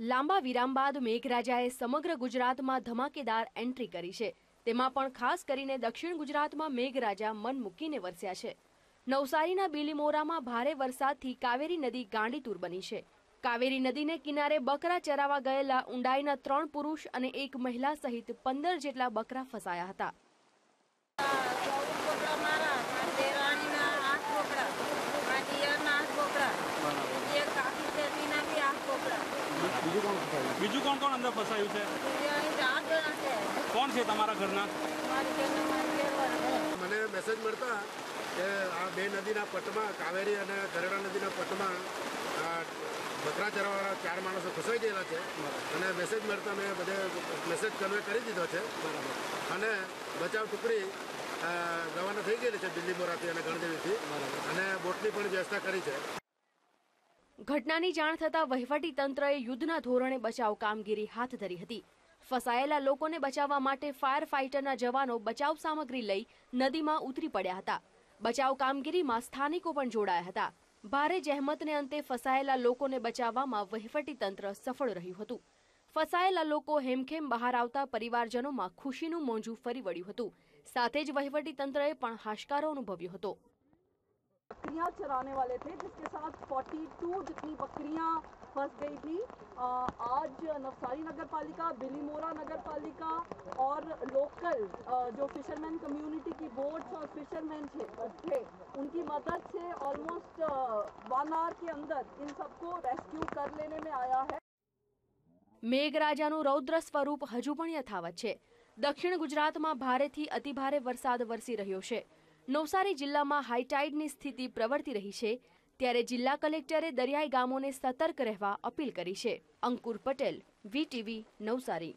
લાંબા વિરામ બાદ મેઘરાજાએ સમગ્ર ગુજરાતમાં ધમાકેદાર એન્ટ્રી કરી છે. તેમાં પણ ખાસ કરીને દક્ષિણ ગુજરાતમાં મેઘરાજા મન મૂકીને વરસ્યા છે. નવસારીના બિલીમોરામાં ભારે વરસાદથી કાવેરી નદી ગાંડીતુર બની છે. કાવેરી નદીને કિનારે બકરા ચરાવા ગયેલા ઊંડાઈના ત્રણ પુરુષ અને એક મહિલા સહિત પંદર જેટલા બકરા ફસાયા હતા. બીજું કોણ ફસાયું? બીજું કોણ કોણ અંદર ફસાયું છે? કોણ છે તમારા ઘરના? મને મેસેજ મળતા કે આ બે નદીના પટમાં કાવેરી અને ગરડા નદીના પટમાં બકરા ચરવાવાળા ચાર માણસો ફસાઈ ગયેલા છે. અને મેસેજ મળતા મેં બધે મેસેજ કન્વે કરી દીધો છે. અને બચાવ ટુકડી રવાના થઈ ગયેલી છે દિલ્હી મોરાથી અને ગણદેવીથી. અને બોટની પણ વ્યવસ્થા કરી છે. ઘટનાની જાણ થતાં વહીવટી તંત્રએ યુદ્ધના ધોરણે બચાવ કામગીરી હાથ ધરી હતી. ફસાયેલા લોકોને બચાવવા માટે ફાયર ફાઇટરના જવાનો બચાવ સામગ્રી લઈ નદીમાં ઉતરી પડ્યા હતા. બચાવ કામગીરીમાં સ્થાનિકો પણ જોડાયા હતા. ભારે જહેમતને અંતે ફસાયેલા લોકોને બચાવવામાં વહીવટી તંત્ર સફળ રહ્યું હતું. ફસાયેલા લોકો હેમખેમ બહાર આવતા પરિવારજનોમાં ખુશીનું મોંજું ફરી વળ્યું હતું. સાથે જ વહીવટી તંત્રએ પણ હાશકારો અનુભવ્યો હતો. बकरियां चराने वाले थे जिसके साथ 42 जितनी बकरियां फंस गई थी अ, आज नवसारी नगर पालिका बिलीमोरा नगर पालिका और लोकल अ, जो फिशरमैन कम्युनिटी की बोट्स और फिशरमैन थे उनकी मदद से ऑलमोस्ट वन आवर के अंदर इन सबको रेस्क्यू कर लेने में आया है મેઘરાજાનું રૌદ્ર સ્વરૂપ હજુ પણ યથાવત છે દક્ષિણ ગુજરાતમાં ભારેથી અતિભારે વરસાદ વરસી રહ્યો છે નવસારી જિલ્લામાં હાઈટાઈડની સ્થિતિ પ્રવર્તી રહી છે, ત્યારે જિલ્લા કલેક્ટરે દરિયાઈ ગામોને સતર્ક રહેવા અપીલ કરી છે. અંકુર પટેલ, વીટીવી, નવસારી.